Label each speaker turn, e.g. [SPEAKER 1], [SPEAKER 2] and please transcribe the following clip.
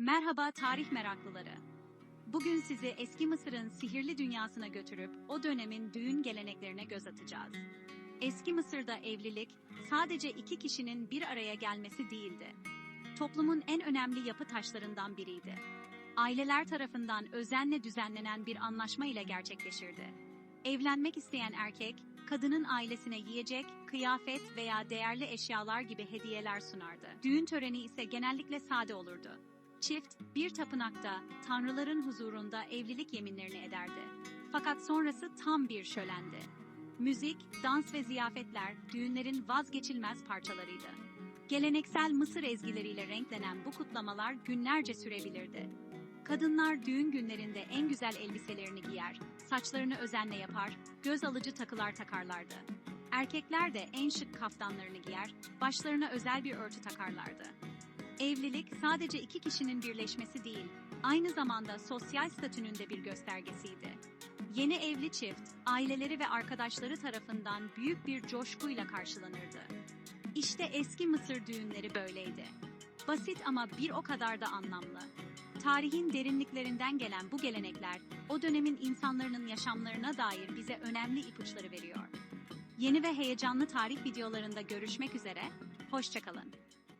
[SPEAKER 1] Merhaba tarih meraklıları. Bugün sizi eski Mısır'ın sihirli dünyasına götürüp o dönemin düğün geleneklerine göz atacağız. Eski Mısır'da evlilik sadece iki kişinin bir araya gelmesi değildi. Toplumun en önemli yapı taşlarından biriydi. Aileler tarafından özenle düzenlenen bir anlaşma ile gerçekleşirdi. Evlenmek isteyen erkek, kadının ailesine yiyecek, kıyafet veya değerli eşyalar gibi hediyeler sunardı. Düğün töreni ise genellikle sade olurdu. Çift, bir tapınakta, tanrıların huzurunda evlilik yeminlerini ederdi. Fakat sonrası tam bir şölendi. Müzik, dans ve ziyafetler düğünlerin vazgeçilmez parçalarıydı. Geleneksel Mısır ezgileriyle renklenen bu kutlamalar günlerce sürebilirdi. Kadınlar düğün günlerinde en güzel elbiselerini giyer, saçlarını özenle yapar, göz alıcı takılar takarlardı. Erkekler de en şık kaftanlarını giyer, başlarına özel bir örtü takarlardı. Evlilik sadece iki kişinin birleşmesi değil, aynı zamanda sosyal statünün de bir göstergesiydi. Yeni evli çift, aileleri ve arkadaşları tarafından büyük bir coşkuyla karşılanırdı. İşte eski Mısır düğünleri böyleydi. Basit ama bir o kadar da anlamlı. Tarihin derinliklerinden gelen bu gelenekler, o dönemin insanların yaşamlarına dair bize önemli ipuçları veriyor. Yeni ve heyecanlı tarih videolarında görüşmek üzere, hoşçakalın.